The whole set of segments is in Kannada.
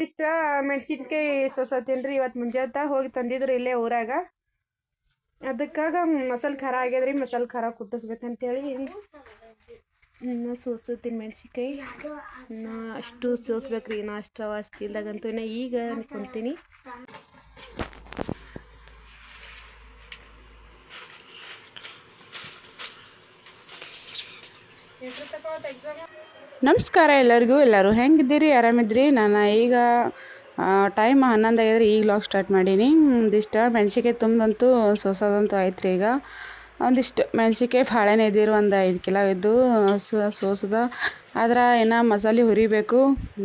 ಇಷ್ಟ ಮೆಣಸಿನ್ಕಾಯಿ ಸೊಸ ರೀ ಇವತ್ತು ಮುಂಜಾತ ಹೋಗಿ ತಂದಿದ್ರು ಇಲ್ಲೇ ಊರಾಗ. ಅದಕ್ಕಾಗ ಮಸಾಲೆ ಖಾರ ಆಗ್ಯದ್ರಿ, ಮಸಾಲೆ ಖಾರ ಕುಟ್ಟಿಸ್ಬೇಕಂತೇಳಿ. ಇನ್ನು ಸೋಸತ್ತೀನಿ ಮೆಣಸಿನ್ಕಾಯಿ. ನಾ ಅಷ್ಟು ಸೋಸ್ಬೇಕ್ರಿ ನಾ ಅಷ್ಟು ಅಷ್ಟು ಇಲ್ದಾಗಂತೂ ನಾ ಈಗ ಅನ್ಕೊಂತೀನಿ. ನಮಸ್ಕಾರ ಎಲ್ಲರಿಗೂ, ಎಲ್ಲರೂ ಹೆಂಗಿದ್ದೀರಿ? ಆರಾಮಿದ್ರಿ ನಾನು ಈಗ ಟೈಮ್ ಹನ್ನೊಂದು ಆಗಿದ್ರೆ ಈಗ ಲಾಗ್ ಸ್ಟಾರ್ಟ್ ಮಾಡೀನಿ. ಒಂದಿಷ್ಟು ಮೆಣ್ಸಿನ್ಕಾಯಿ ತುಂಬಂತೂ ಸೋಸೋದಂತೂ ಆಯ್ತು ರೀ ಈಗ. ಒಂದಿಷ್ಟು ಮೆಣ್ಸಿನ್ಕಾಯಿ ಭಾಳನೇ ಇದ್ದೀರಿ ಒಂದು ಐದು ಕಿಲೋ ಇದ್ದು ಸೋಸದ. ಆದ್ರೆ ಇನ್ನು ಮಸಾಲೆ ಹುರಿಬೇಕು.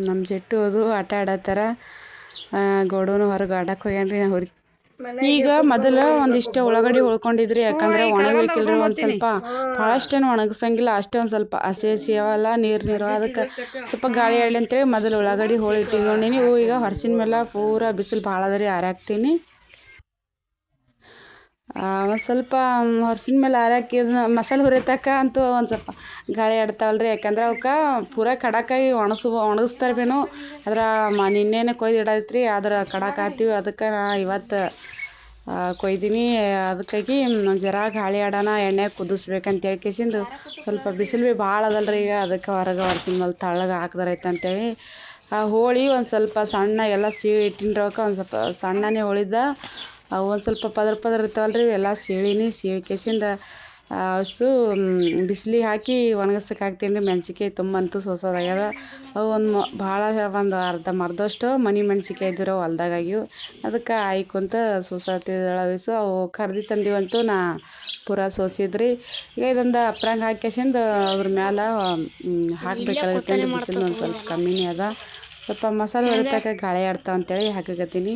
ನಮ್ಮ ಜೆಟ್ಟು ಅದು ಆಟ ಆಡತ್ತಾರ. ಗೋಡೂನು ಹೊರಗೆ ಆಡಕ್ಕೆ ಹೋಗ್ಯಾನ್ರಿ ನಾನು ಹುರಿ ಈಗ ಮೊದಲ ಒಂದಿಷ್ಟು ಉಳ್ಳಾಗಡ್ಡಿ ಉಳ್ಕೊಂಡಿದ್ರಿ ಯಾಕಂದ್ರೆ ಒಣಗಬೇಕಿಲ್ರಿ ಒಂದು ಸ್ವಲ್ಪ ಭಾಳಷ್ಟೇನು ಒಣಗಿಸಂಗಿಲ್ಲ ಅಷ್ಟೇ ಒಂದು ಸ್ವಲ್ಪ ಹಸಿ ಹಸಿ ಅವಲ್ಲ ನೀರು. ನೀರು ಅದಕ್ಕೆ ಸ್ವಲ್ಪ ಗಾಳಿ ಆಡಲಿ ಅಂತೇಳಿ ಮೊದಲು ಒಳಗಡೆ ಹೋಳಿ ನೋಡಿನಿ ಹೂ ಈಗ ಹೊರಸಿನ ಮೇಲೆ ಪೂರ ಬಿಸಿಲು ಭಾಳ ಅದ ರೀ ಆರಾಕ್ತೀನಿ. ಒಂದು ಸ್ವಲ್ಪ ಹೊರ್ಸಿನ ಮೇಲೆ ಆರಾಕಿ ಅದನ್ನ ಮಸಾಲೆ ಹುರಿತಕ್ಕ ಅಂತೂ ಒಂದು ಸ್ವಲ್ಪ ಗಾಳಿ ಆಡ್ತಾವಲ್ರಿ. ಯಾಕಂದ್ರೆ ಅವಕ್ಕೆ ಪೂರ ಖಡಕಾಗಿ ಒಣಸು ಒಣಗಿಸ್ತಾರೆ ಬೇನು. ಅದರ ಮ, ನಿನ್ನೆನೆ ಕೊಯ್ದು ಇಡೈತ್ರಿ ಆದ್ರೆ ಖಡಕ್ ಹಾಕ್ತೀವಿ. ಅದಕ್ಕೆ ನಾ ಇವತ್ತು ಕೊಯ್ದೀನಿ. ಅದಕ್ಕಾಗಿ ಜರ ಗಾಳಿ ಆಡೋಣ, ಎಣ್ಣೆ ಕುದಿಸ್ಬೇಕಂತ ಹೇಳ್ಕೇಸಿಂದು ಸ್ವಲ್ಪ ಬಿಸಿಲು ಭೀ ಭಾಳ ಅದಲ್ಲ ರೀ ಈಗ. ಅದಕ್ಕೆ ಹೊರಗೆ ಹೊರ್ಸಿನ ಮೇಲೆ ತಳ್ಳಗೆ ಹಾಕ್ದಾರೈತೆ ಅಂತೇಳಿ ಆ, ಹೋಳಿ ಒಂದು ಸ್ವಲ್ಪ ಸಣ್ಣ ಎಲ್ಲ ಸಿಹಿ ಇಟ್ಟಿನ ರೊಕ್ಕ ಒಂದು ಸ್ವಲ್ಪ ಸಣ್ಣನೇ ಹೋಳಿದ್ದ. ಅವು ಒಂದು ಸ್ವಲ್ಪ ಪದರ ಪದರ ರೀ ಎಲ್ಲ ಸೀಳಿನಿ ಸೀಳ್ಕೇಸಿಂದ ಹಸು ಬಿಸಿಲಿಗೆ ಹಾಕಿ ಒಣಗಿಸಕ್ಕೆ ಹಾಕ್ತೀನಿ ರೀ ಮೆಣ್ಸಿಕಾಯಿ ತುಂಬ ಅಂತೂ ಸೋಸೋದಾಗ್ಯದ. ಅವು ಒಂದು ಭಾಳ ಒಂದು ಅರ್ಧ ಮರ್ದಷ್ಟು ಮನೆ ಮೆಣಸಿಕಾಯಿ ಇದ್ದಿರೋ ಅದಕ್ಕೆ ಆಗ್ಯವು ಅದಕ್ಕೆ ಆಯ್ಕೊಂತ ಸೋಸತ್ತಿದ್ದಳವಿಸು ಅವು ಕರ್ದು ತಂದಿವಂತೂ ನಾ ಪೂರ ಸೋಸಿದ್ರಿ. ಈಗ ಇದೊಂದು ಅಪ್ರಂಗ್ ಹಾಕ್ಯಸಿಂದ ಅದ್ರ ಮ್ಯಾಲ ಹಾಕ್ಬೇಕಾಗತ್ತೆ ಬಿಸಿಲು ಒಂದು ಸ್ವಲ್ಪ ಕಮ್ಮಿನೇ ಅದ. ಸ್ವಲ್ಪ ಮಸಾಲೆ ಹೊರತಕ್ಕ ಗಾಳಿ ಆಡ್ತಾವ ಅಂತೇಳಿ ಹಾಕಕತ್ತೀನಿ.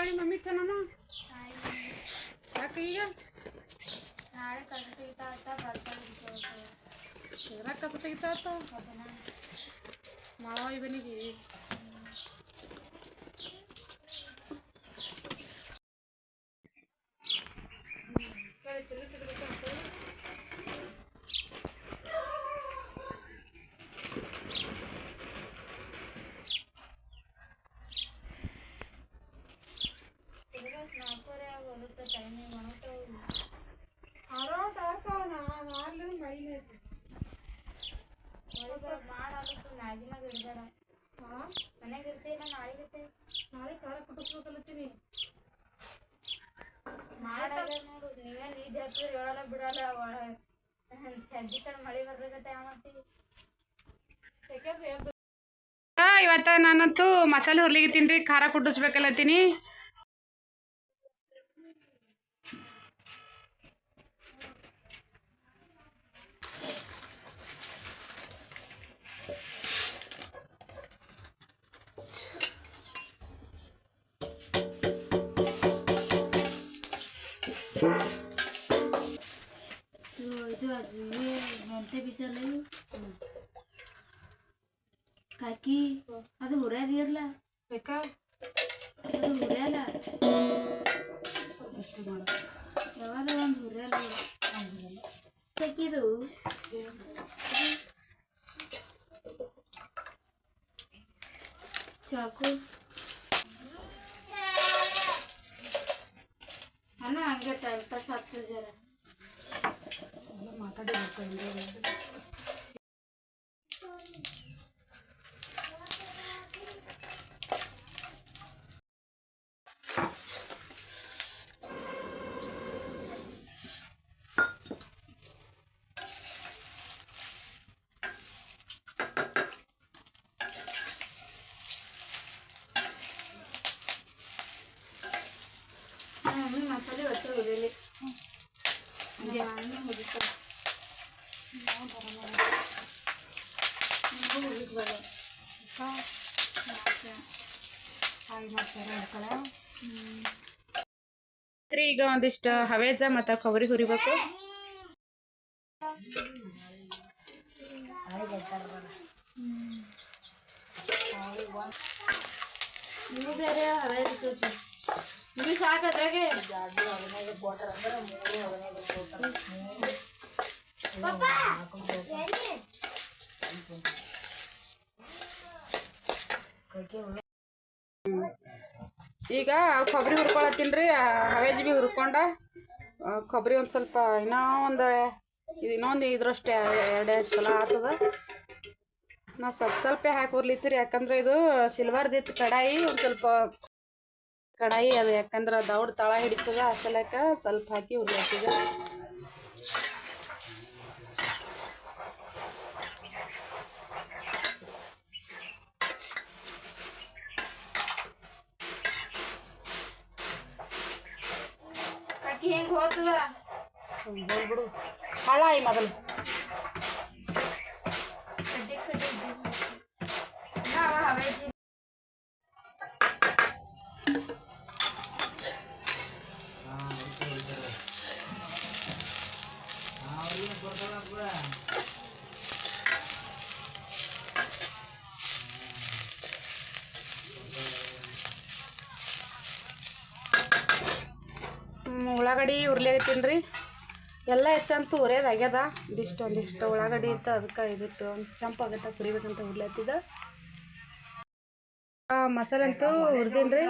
ಎಲ್ಲಿಗಾಳಿ ಮಮ್ಮಿ ಚೆನ್ನಾನ ಯಾಕೆ ಈಗ ನಾಳೆ ಕಸ ತೆಗಿತಾ ಅಂತ ಬರ್ತಾನೆ ಎದ್ರಾಗ ಕಸ ತೆಗಿತಾತ ಮಾವ ಇವನಿಗೆ ಇವತ್ತು ನಾನಂತೂ ಮಸಾಲೆ ಹುರ್ಲಿಗಿತ್ತೀನಿ ರೀ ಖಾರ ಕುಟ್ಟಿಸ್ಬೇಕಲ್ಲತ್ತೀನಿ ಇದು ಮೆಂತೆ ಬೀಜಲ್ಲ ಕಾಕಿ ಅದು ಹುರಿಯೋದಿರ್ಲ ಬೇಕಾ ಅದು ಹುರಿಯಲ್ಲ ಯಾವಾಗ ಒಂದು ಹುರಿಯಲ್ಲ ಕಾಕಿದು ಚಾಕು ಅಣ್ಣ ಹಂಗೆ ಟೈಮ್ ಪಾಸ್ ಆಗ್ತದೆ ಜರ മസാല വെച്ച ഉള്ളിൽ ಈಗ ಒಂದಿಷ್ಟು ಹವೇಜ ಮತ್ತು ಕೊಬ್ಬರಿ ಹುರಿಬೇಕು. ಬೇರೆ ಸಾಕಾದ್ರಾಗೆ ಈಗ ಕೊಬ್ಬರಿ ಹುರ್ಕೊಳತ್ತೀನಿ ರೀ. ಹವೇಜ್ ಬಿ ಹುರ್ಕೊಂಡ. ಕೊಬ್ಬರಿ ಒಂದು ಸ್ವಲ್ಪ ಇನ್ನೂ ಒಂದು ಇದು ಇನ್ನೊಂದು ಇದ್ರಷ್ಟೇ ಎರಡೆರಡು ಸಲ ಆಗ್ತದ ನಾ ಸ್ವಲ್ಪ ಸ್ವಲ್ಪ ಹಾಕಿ ಹುರ್ಲಿತ್ತೀರಿ. ಯಾಕಂದ್ರೆ ಇದು ಸಿಲ್ವರ್ದಿತ್ತು ಕಡಾಯಿ, ಒಂದು ಸ್ವಲ್ಪ ಕಡಾಯಿ ಅದು ಯಾಕಂದ್ರೆ ದೌಡ್ ತಳ ಹಿಡಿತದ ಅಸಲಕ್ಕ ಸ್ವಲ್ಪ ಹಾಕಿ ಹುರ್ಲಿತ್ತಿದ ಅಕ್ಕಿ ಹೆಂಗ್ ಹೋಗ್ತದ ಬಿಡು ಹಾಳಾಯಿ ಮೊದಲು ಉಳ್ಳಾಗಡ್ಡಿ ಉರ್ಲಿ ರೀ ಎಲ್ಲ ಹೆಚ್ಚಂತೂ ಉರಿಯೋದು ಆಗ್ಯದ. ಇದಿಷ್ಟು ಒಂದಿಷ್ಟು ಉಳ್ಳಾಗಡ್ಡಿ ಇತ್ತು ಅದಕ್ಕೆ ಇದಿತ್ತು ಕೆಂಪು ಆಗತ್ತೆ ಕುರಿಬೇಕಂತ ಉರ್ಲತ್ತಿದ ಮಸಾಲೆ ಅಂತೂ ಹುರ್ದೀನಿ ರೀ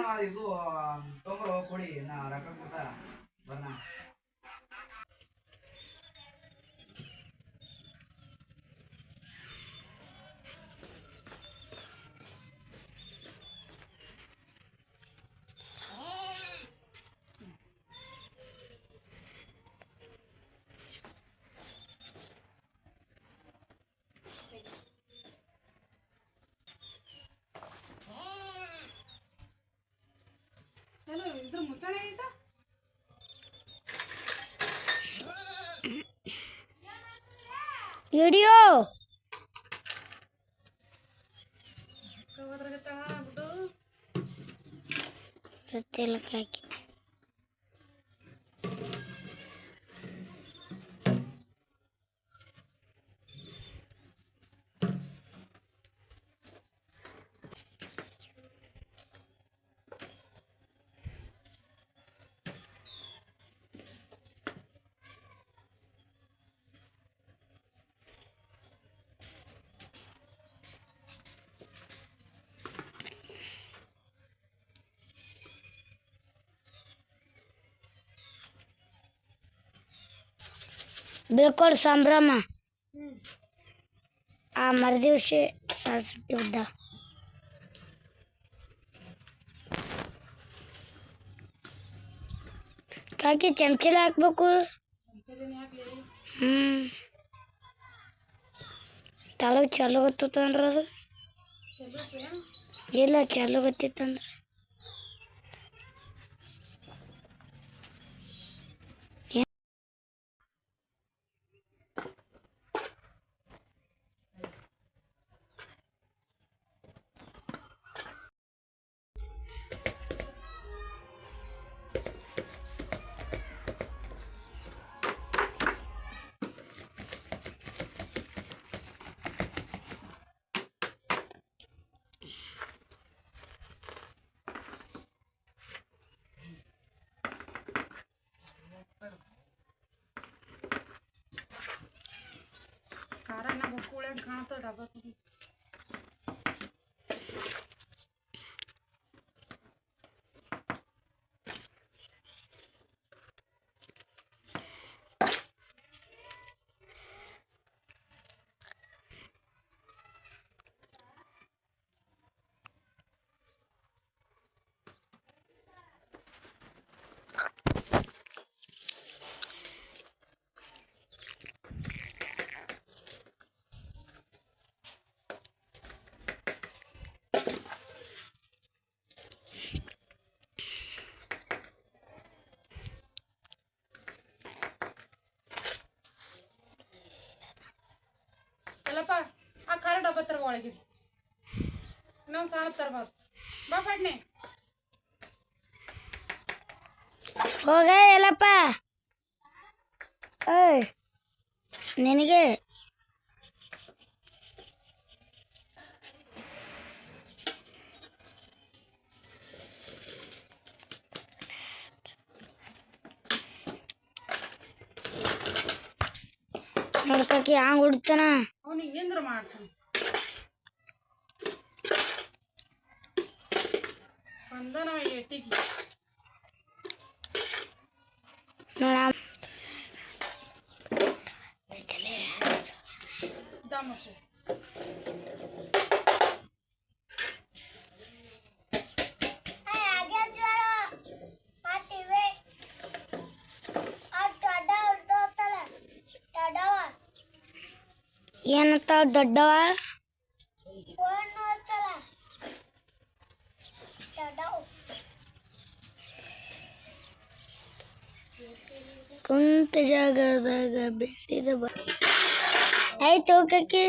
ವಿಡಿಯೋ ಬಿಟ್ಟು ಗೊತ್ತಿಲ್ಲ ಕಾಕಿ ಬೀಳ್ಕೊಡು ಸಂಭ್ರಮ ಆ ಮರುದಿವ್ಸ ಸಾಸುಟ್ಟಿ ಉದ್ದ ಕಾಕಿ ಚಮಚಲ ಹಾಕ್ಬೇಕು ಹ್ಞೂ ತಳಗ್ ಚಲೋ ಗೊತ್ತಂದ್ರೆ ಅದು ಇಲ್ಲ ಚಲೋ ಗೊತ್ತಿತ್ತಂದ್ರೆ পোড়া ঘাঁটা ডাবা ಖಾರ ಡಬ್ಬ ತರ್ಬ ಒಳಗೆ ಇನ್ನೊಂದು ಸಣ್ಣ ಬಾ ಹೋಗ ಎಲ್ಲಪ್ಪ. ಏಯ್ ನಿನಗೆ? ನೋಡ್ಕಿ ಹಂಗ ಹುಡ್ತಾನ. ಅವ್ನು ಹಿಂಗೇಂದ್ರ ಮಾಡ್ತಾನೆ. ಬಂದ ನಾವು ಎಟ್ಟಿಗೆ ಏನಂತ ದೊಡ್ಡವ? ಕುಂತ ಜಾಗದಾಗ ಬೇಡಿದ ಬ ಆಯ್ತು ಹೋಗಕ್ಕೆ